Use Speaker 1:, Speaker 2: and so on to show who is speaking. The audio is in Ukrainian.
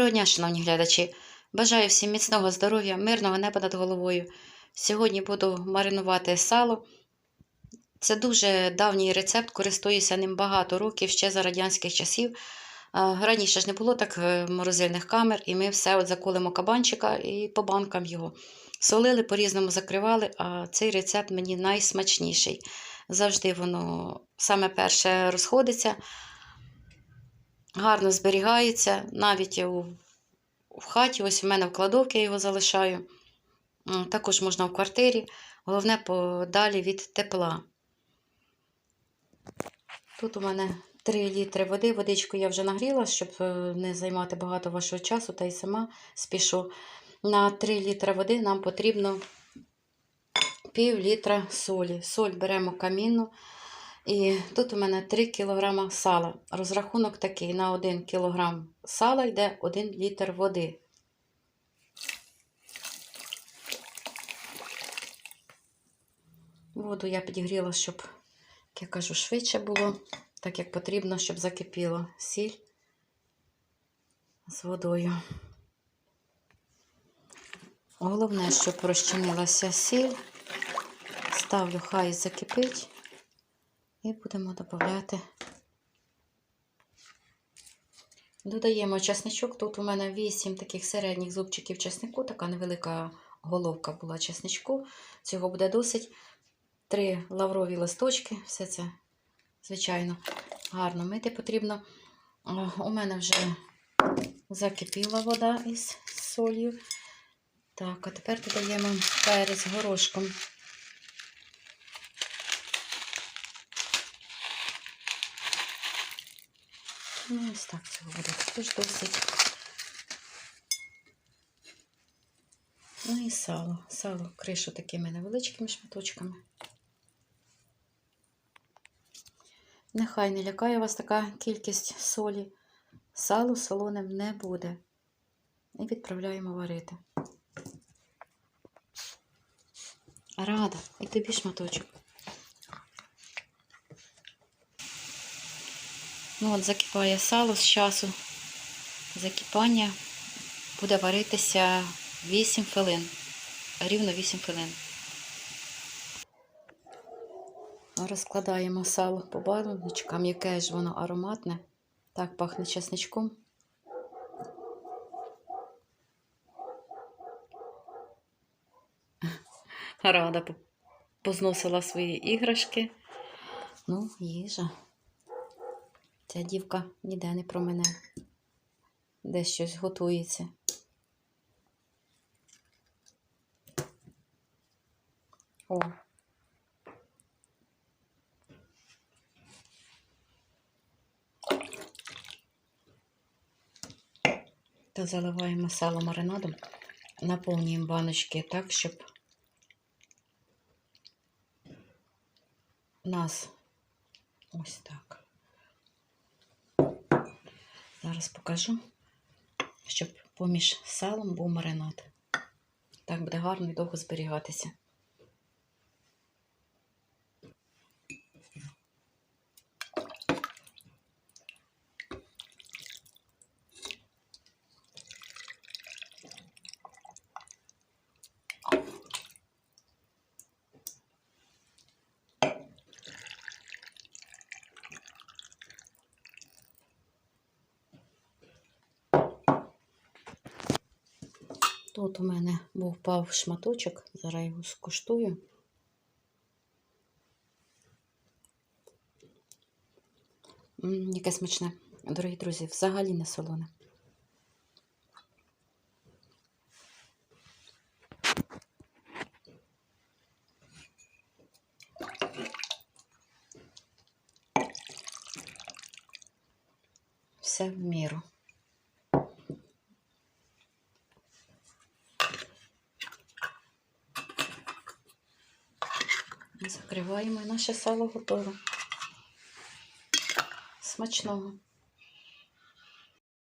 Speaker 1: Доброго дня, шановні глядачі! Бажаю всім міцного здоров'я, мирного неба над головою. Сьогодні буду маринувати сало. Це дуже давній рецепт, користуюся ним багато років, ще за радянських часів. Раніше ж не було так е, морозильних камер, і ми все от заколимо кабанчика і по банкам його. Солили, по-різному закривали, а цей рецепт мені найсмачніший. Завжди воно саме перше розходиться, гарно зберігається, навіть у в хаті, ось у мене в кладовці я його залишаю. Також можна в квартирі. Головне подалі від тепла. Тут у мене 3 літри води. Водичку я вже нагріла, щоб е, не займати багато вашого часу, та й сама спішу. На 3 літри води нам потрібно пів літра солі. Соль беремо камінну. І тут у мене 3 кг сала. Розрахунок такий: на 1 кг сала йде 1 літр води. Воду я підігріла, щоб, як я кажу, швидше було, так як потрібно, щоб закипіло сіль з водою. Головне, щоб розчинилася сіль. Ставлю, хай закипить. І будемо додати. Додаємо чесничок. Тут у мене 8 таких середніх зубчиків чеснику, така невелика головка була чесничку. Цього буде досить. Три лаврові листочки. Все це, звичайно, гарно мити потрібно. У мене вже закипіла вода із солью. Так, а тепер додаємо перець горошком. Ну, ось так цього буде також досить. Ну і сало. Сало кришу такими невеличкими шматочками. Нехай не лякає вас така кількість солі. Сало солоним не буде. І відправляємо варити. Рада, і тобі шматочок. Ну от закипає сало з часу. Закипання буде варитися 8 хвилин. Рівно 8 хвилин. Розкладаємо сало по баночкам, яке ж воно ароматне. Так пахне чесничком. Рада позносила свої іграшки. Ну, їжа. Ця дівка ніде не про мене. Десь щось готується. О. Та заливаємо сало маринадом, наповнюємо баночки так, щоб нас ось так. Зараз покажу, щоб поміж салом був маринад. Так буде гарно і довго зберігатися. Тут у мене був впав шматочок, зараз його скуштую. М, яке смачне. Дорогі друзі, взагалі не солоне. Все в міру. Закриваємо і наше сало готове. Смачного.